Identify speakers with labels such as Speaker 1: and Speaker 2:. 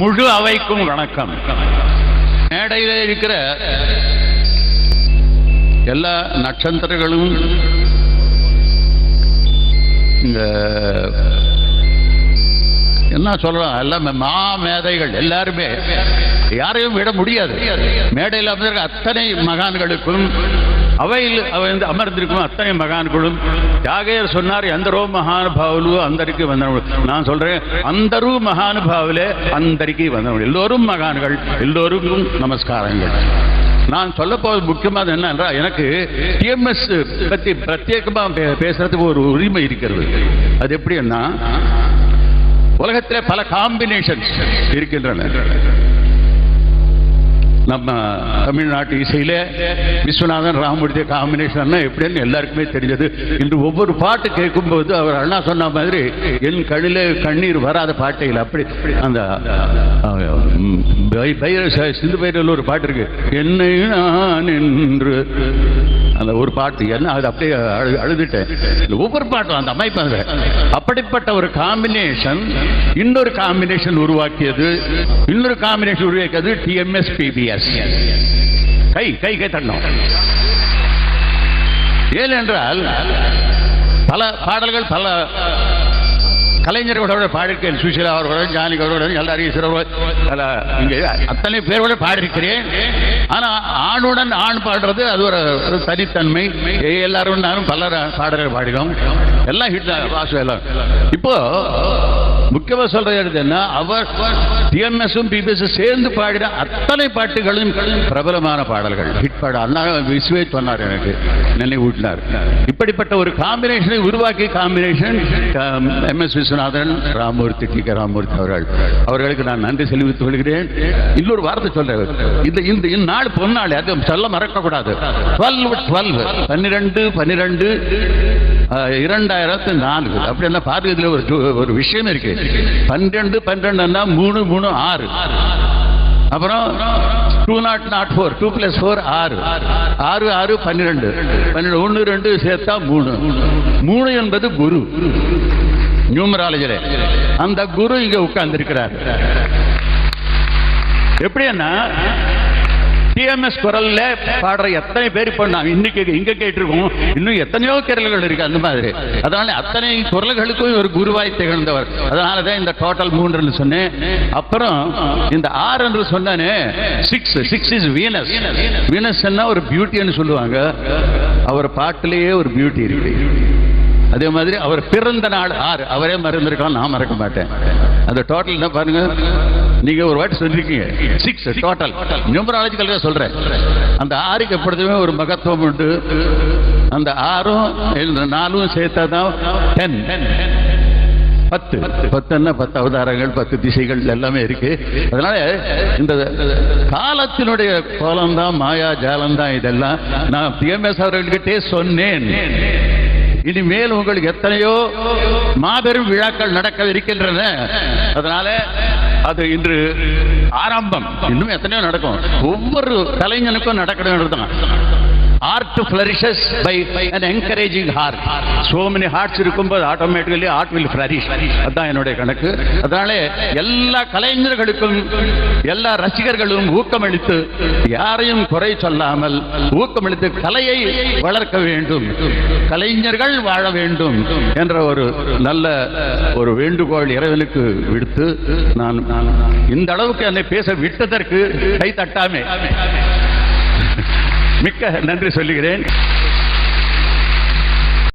Speaker 1: முழு அவைக்கும் வணக்கம். மேடையில் இருக்கிற எல்லா நட்சத்திரங்களும் இந்த என்ன சொல்லலாம் எல்லாமே மா மேதைகள் எல்லாருமே. யாரையும் விட முடியாது. மேடையில் அமர்ந்திருக்க அத்தனை மகான்களுக்கும் அவையில் அமர்ந்திருக்கும் அத்தனை மகான்களும் தியாகையர் சொன்னார் அந்த ரோ மகானுபாவிலு அந்தருக்கு நான் சொல்றேன் அந்த ரூ மகானுபாவிலே அந்தரிக்கு வந்தவங்க எல்லோரும் மகான்கள் எல்லோருக்கும் நமஸ்காரங்கள். நான் சொல்ல போவது முக்கியமாக என்னன்றா எனக்கு டிஎம்எஸ் பற்றி பிரத்யேகமாக பேசுறதுக்கு ஒரு உரிமை இருக்கிறது. அது எப்படின்னா உலகத்தில் பல காம்பினேஷன்ஸ் இருக்கின்றன. நம்ம தமிழ்நாட்டு இசையிலே விஸ்வநாதன் ராமமூர்த்தி காம்பினேஷன் எப்படின்னு எல்லாருக்குமே தெரிஞ்சது. இன்று ஒவ்வொரு பாட்டு கேட்கும்போது அவர் அண்ணா சொன்ன மாதிரி என் கண்ணிலே கண்ணீர் வராத பாட்டையில் இல்லை. அப்படி அந்த பை- பைர- சிந்து பைரவில் ஒரு பாட்டு இருக்கு. என்னை நான் என்று. அந்த ஒரு பாட்டு என்ன அது அப்படியே அழு அழுதுட்டேன். ஒவ்வொரு பாட்டும் அந்த அமைப்பு அது. அப்படிப்பட்ட ஒரு காம்பினேஷன் இன்னொரு காம்பினேஷன் உருவாக்கியது. இன்னொரு காம்பினேஷன் உருவாக்கியது டிஎம்எஸ் பிபிஎஸ் கை கை கை தட்டணும் ஏனென்றால் பல பாடல்கள் பல கலைஞர்களோட பாடிருக்கேன் சுஷீலா அவர்களோட ஜானகி அவர்களோட எல்லாரும் ஈஸ்வரர் இங்கே அத்தனை பேரோட பாடிருக்கிறேன் ஆனா ஆணுடன் ஆண் பாடுறது அது ஒரு ஒரு தனித்தன்மை எல்லாரும் நானும் பல பாடல்கள் பாடினோம். எல்லாம் ஹிட் வாசு எல்லாம். இப்போ முக்கியமா சொல்றது என்ன? அவர் டிஎம்எஸும் பிபிஎஸ் சேர்ந்து பாடின அத்தனை பாட்டுகளும் பிரபலமான பாடல்கள். ஹிட் பாட அண்ணா விஸ்வே சொன்னார் எனக்கு. நினைவூட்டினார். இப்படிப்பட்ட ஒரு காம்பினேஷனை உருவாக்கி combination M S Viswanathan Ramamoorthy T K Ramamoorthy அவர்கள். அவர்களுக்கு நான் நன்றி செலுத்திக் கொள்கிறேன். இன்னொரு வார்த்தை சொல்றேன். இந்த இந்த இந்நாள் பொன்னாள் அது சொல்ல மறக்கக்கூடாது. டுவெல் டுவெல் பன்னிரெண்டு பன்னிரெண்டு. இரண்டாயிரத்து நான்கு. அப்படி என்ன பாருங்க ஒரு ஒரு விஷயம் இருக்கு. பன்னெண்டு பன்னெண்டுன்னா மூணு மூணு ஆறு. அப்புறம் two nought nought four two plus four ஆறு. ஆறு ஆறு பன்னிரெண்டு. பன்னிரெண்டு ஒன்று ரெண்டு சேர்த்தா மூணு. மூணு என்பது குரு. நியூமராலஜில. அந்த குரு இங்க உட்கார்ந்திருக்கிறார். எப்படின்னா டிஎம்எஸ் குரல்ல பாடுற எத்தனை பேர் இப்போ நான் இன்னைக்கு இங்க கேட்டிருக்கோம். இன்னும் எத்தனையோ குரல்கள் இருக்கு அந்த மாதிரி. அதனால அத்தனை குரல்களுக்கும் ஒரு குருவாய் திகழ்ந்தவர். அதனால தான் இந்த டோட்டல் மூன்றுன்னு சொன்னேன். அப்புறம் இந்த ஆறு என்று சொன்னானே six six is Venus Venus ஒரு பியூட்டின்னு சொல்லுவாங்க. அவர் பாட்டிலேயே ஒரு பியூட்டி இருக்கு. அதே மாதிரி அவர் பிறந்த நாள் ஆறு அவரே மறந்துருக்கான்னு நான் மறக்க மாட்டேன். அந்த டோட்டல் என்ன பாருங்க. நீங்க ஒரு வாட்டி சொல்லிருக்கீங்க. சிக்ஸ் டோட்டல் நியூமராலஜிக்கல் சொல்றேன். அந்த ஆறுக்கு எப்பொழுதுமே ஒரு மகத்துவம் உண்டு. அந்த ஆறும் நாலும் சேர்த்தா தான் டென் பத்து பத்துன்னா பத்து அவதாரங்கள் பத்து திசைகள் எல்லாமே இருக்கு. அதனால இந்த காலத்தினுடைய கோலம் தான் மாயா ஜாலம் தான் இதெல்லாம். நான் பிஎம்எஸ் அவர்கள்கிட்டே சொன்னேன். இனிமேல் உங்களுக்கு எத்தனையோ மாபெரும் விழாக்கள் நடக்க இருக்கின்றன அதனால அது இன்று ஆரம்பம். இன்னும் எத்தனையோ நடக்கும். ஒவ்வொரு கலைஞனுக்கும் நடக்கணும் தான் art flourishes by an encouraging heart. So many hearts இருக்கும்போது ஆட்டோமேட்டிக்கலி ஆர்ட் வில் ஃப்ளரிஷ் அதான் என்னுடைய கணக்கு. அதனால எல்லா கலைஞர்களுக்கும் எல்லா ரசிகர்களும் ஊக்கமளித்து யாரையும் குறை சொல்லாமல் ஊக்கமளித்து கலையை வளர்க்க வேண்டும். கலைஞர்கள் வாழ வேண்டும் என்ற ஒரு நல்ல ஒரு வேண்டுகோள் இறைவனுக்கு விடுத்து நான் இந்த அளவுக்கு என்னை பேச விட்டதற்கு கை தட்டாமே. மிக்க நன்றி சொல்லுகிறேன்.